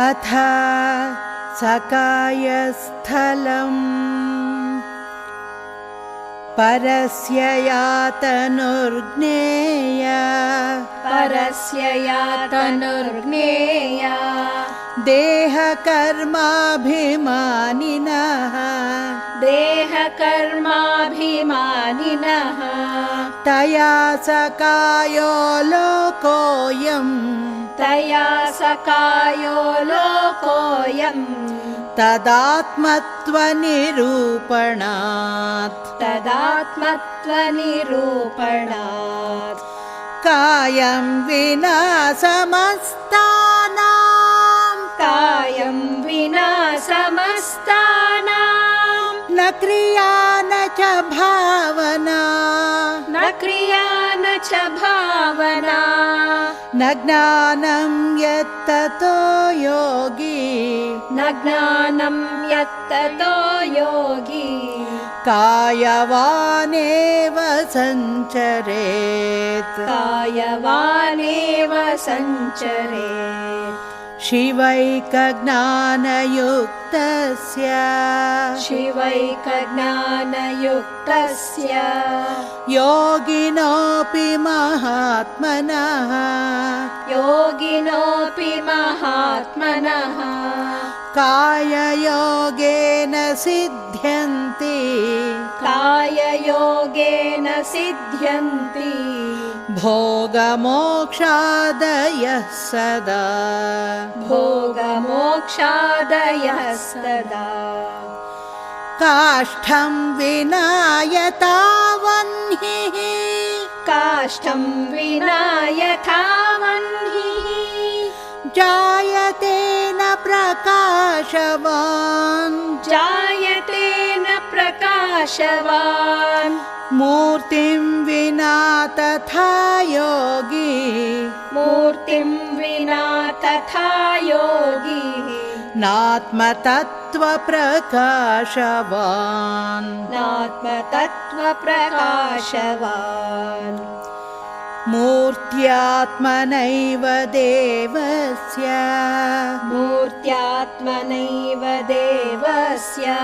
अथ सकायस्थलम्। परस्य यातनुर्ज्ञेया। परस्य यातनुर्ज्ञेया। देहकर्माभिमानिनः। देहकर्माभिमानिनः। तया सकायो लोकोऽयम् तया सकायो लोकोऽयम्। तदात्मत्वनिरूपणात्। तदात्मत्वनिरूपणात्। कायं विना समस्तानाम्। कायं विना समस्तानाम्। न क्रिया न च भावना। न क्रिया च भावना। न ज्ञानं यत्ततो योगी। न ज्ञानं यत्ततो योगी। कायवानेव सञ्चरेत्। कायवानेव सञ्चरे शिवैकज्ञानयुक्तस्य। शिवैकज्ञानयुक्तस्य। योगिनोऽपि महात्मनः। योगिनोऽपि महात्मनः। काययोगेन सिद्ध्यन्ति। काययोगेन सिद्ध्यन्ति भोगमोक्षादयः सदा। भोगमोक्षादयः सदा। काष्ठं विना यथा वह्निः काष्ठं विना जायते न प्रकाशवान्। जायते न प्रकाशवान्। मूर्तिं विना तथा योगी मूर्तिं विना तथा योगी नात्मतत्त्वप्रकाशवान्। नात्मतत्त्वप्रकाशवान् मूर्त्यात्मनैव देवस्य। मूर्त्यात्मनैव देवस्य।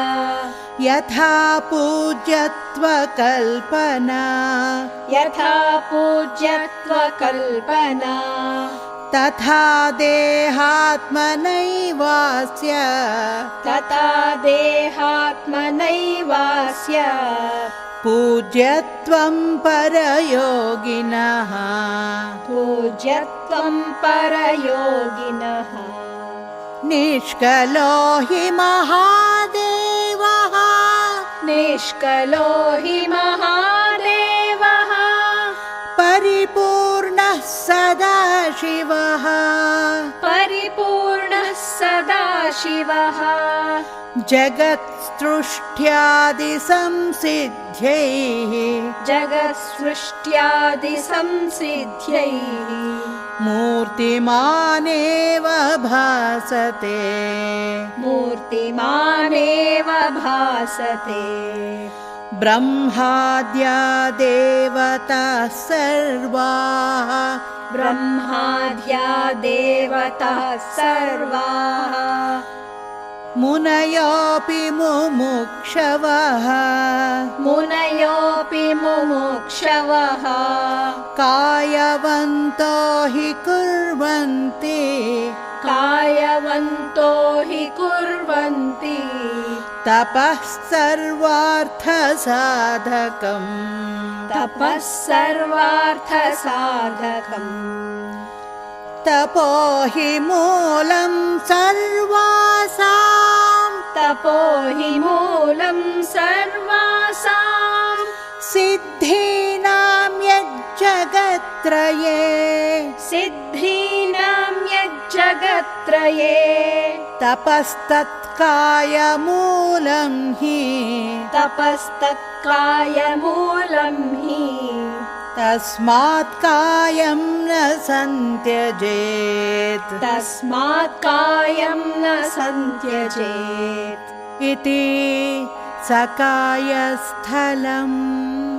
यथा पूज्यत्वकल्पना। यथा पूज्यत्वकल्पना। तथा देहात्मनैवास्य। तथा देहात्मनैवास्य पूज्यत्वं परयोगिनः। पूज्यत्वं परयोगिनः। निष्कलो हि महादेवः। निष्कलो हि महादेवः। परिपूर्णः सदा शिवः। परिपूर्णः सदा शिवः जगत्सृष्ट्यादिसंसिद्ध्यैः। जगत्सृष्ट्यादिसंसिद्ध्यैः। मूर्तिमानेव भासते। मूर्तिमानेव भासते। ब्रह्माद्या देवताः सर्वाः। ब्रह्माद्या देवताः सर्वाः मुनयोऽपि मुमुक्षवः। मुनयोऽपि मुमुक्षवः। कायवन्तो हि कुर्वन्ति। कायवन्तो हि कुर्वन्ति। तपः सर्वार्थसाधकम् तपः सर्वार्थसाधकम् तपो हि मूलं सर्वासाम् तपो हि मूलं सर्वासाम् सिद्धीनां यज्जगत्त्रये सिद्धीनां यज्जगत्त्रये तपस्तत्कायमूलं हि। तपस्तत्कायमूलं हि तस्मात् कायं न सन्त्यजेत्। तस्मात् कायं न सन्त्यजेत्। इति सकायस्थलम्